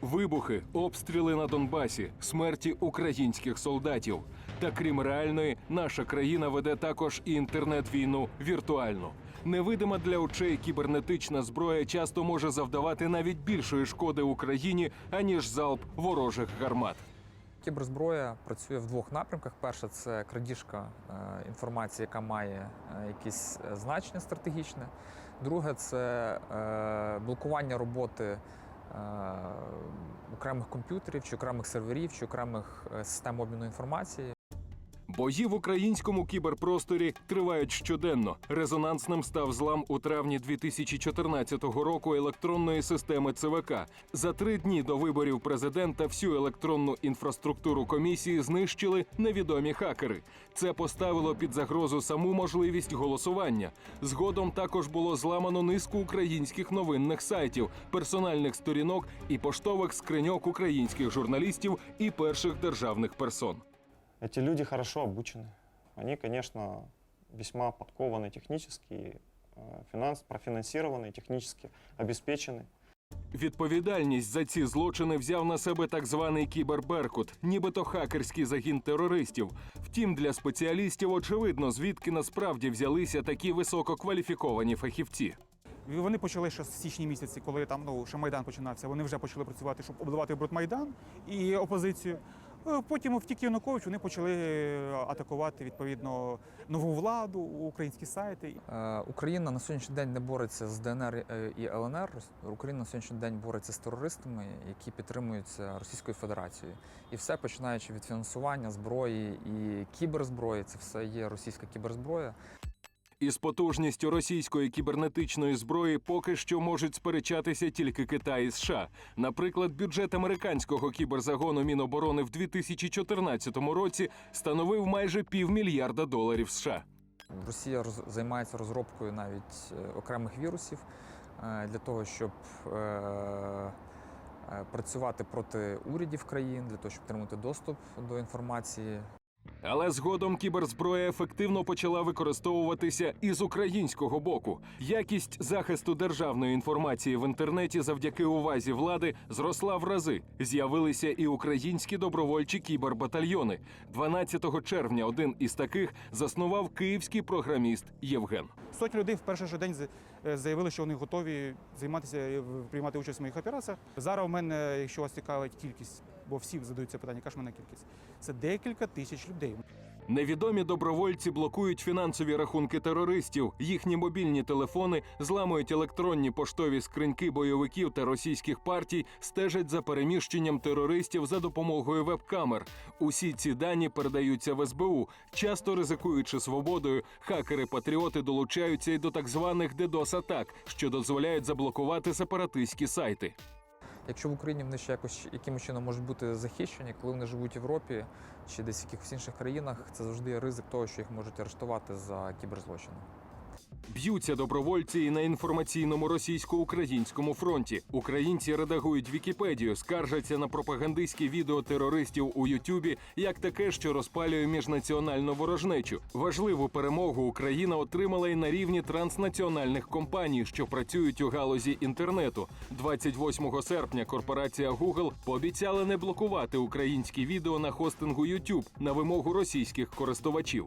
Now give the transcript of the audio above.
Вибухи, обстріли на Донбасі, смерті українських солдатів. Та крім реальної, наша країна веде також і інтернет-війну віртуальну. Невидима для очей кібернетична зброя часто може завдавати навіть більшої шкоди Україні, аніж залп ворожих гармат. Кіберзброя працює в двох напрямках. Перше це крадіжка е, інформації, яка має е, якесь е, значення стратегічне. Друге це блокування роботи окремих комп'ютерів, чи окремих серверів, чи окремих е, систем обміну інформації. Бої в українському кіберпросторі тривають щоденно. Резонансним став злам у травні 2014 року електронної системи ЦВК. За три дні до виборів президента всю електронну інфраструктуру комісії знищили невідомі хакери. Це поставило під загрозу саму можливість голосування. Згодом також було зламано низку українських новинних сайтів, персональних сторінок і поштових скриньок українських журналістів і перших державних персон. Эти люди хорошо обучены. Они, конечно, весьма подкованы технически, и, э, финанс, профинансированы, и технически обеспечены. Відповідальність за ці злочини взяв на себе так званий кіберберкут, нібито хакерський загін терористів. Втім, для спеціалістів очевидно, звідки насправді взялися такі висококваліфіковані фахівці. І Вони почали ще з січні місяці, коли там ну ще майдан починався. Вони вже почали працювати, щоб обдавати Майдан і опозицію. Е, Потім втік Янукович, вони почали е, атакувати відповідно нову владу, українські сайти. Е, Україна на сьогоднішній день не бореться з ДНР і ЛНР. Україна на сьогоднішній день бореться з терористами, які підтримуються Російською Федерацією. І все починаючи від фінансування зброї і кіберзброї, це все є російська кіберзброя. Із потужністю російської кібернетичної зброї поки що можуть сперечатися тільки Китай і США. Наприклад, бюджет американського кіберзагону Міноборони в 2014 році становив майже півмільярда доларів США. Росія роз- займається розробкою навіть е, окремих вірусів е, для того, щоб е, працювати проти урядів країн, для того, щоб отримати доступ до інформації. Але згодом кіберзброя ефективно почала використовуватися і з українського боку. Якість захисту державної інформації в інтернеті завдяки увазі влади зросла в рази. З'явилися і українські добровольчі кібербатальйони. 12 червня один із таких заснував київський програміст Євген. Сотні людей в перший же день е, заявили, що вони готові займатися приймати участь в моїх операціях. Зараз у мене, якщо вас цікавить кількість, бо всі задаються питання, яка ж мене кількість, це декілька тисяч людей. Невідомі добровольці блокують фінансові рахунки терористів. Їхні мобільні телефони зламують електронні поштові скриньки бойовиків та російських партій, стежать за переміщенням терористів за допомогою веб-камер. Усі ці дані передаються в СБУ. Часто ризикуючи свободою, хакери-патріоти долучаються й до так званих DDoS-атак, що дозволяють заблокувати сепаратистські сайти. Якщо в Україні вони ще якось якимось чином можуть бути захищені, коли вони живуть в Європі чи десь в якихось інших країнах, це завжди є ризик того, що їх можуть арештувати за кіберзлочини. Б'ються добровольці і на інформаційному російсько-українському фронті. Українці редагують Вікіпедію, скаржаться на пропагандистські відео терористів у Ютубі, як таке, що розпалює міжнаціональну ворожнечу. Важливу перемогу Україна отримала і на рівні транснаціональних компаній, що працюють у галузі інтернету. 28 серпня корпорація Google пообіцяла не блокувати українські відео на хостингу YouTube на вимогу російських користувачів.